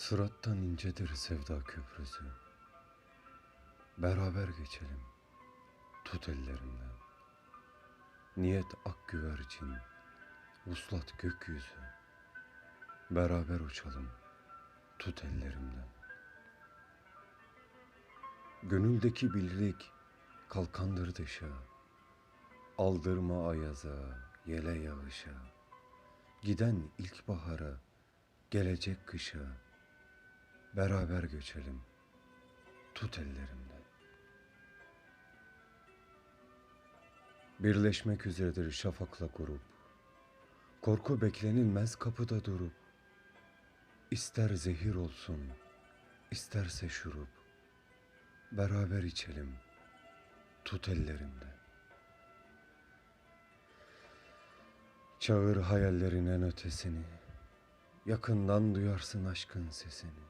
Sırattan incedir sevda köprüsü. Beraber geçelim. Tut ellerimden. Niyet ak güvercin. Vuslat gökyüzü. Beraber uçalım. Tut ellerimden. Gönüldeki birlik kalkandır dışa. Aldırma ayaza, yele yağışa. Giden ilkbahara, gelecek kışa. Beraber göçelim. Tut ellerimden. Birleşmek üzeredir şafakla grup. Korku beklenilmez kapıda durup. İster zehir olsun, isterse şurup. Beraber içelim. Tut ellerimden. Çağır hayallerin en ötesini. Yakından duyarsın aşkın sesini.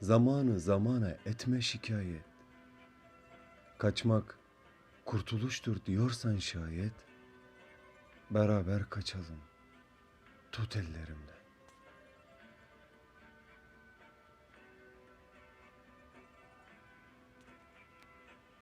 Zamanı zamana etme şikayet. Kaçmak kurtuluştur diyorsan şayet. Beraber kaçalım. Tut ellerimden.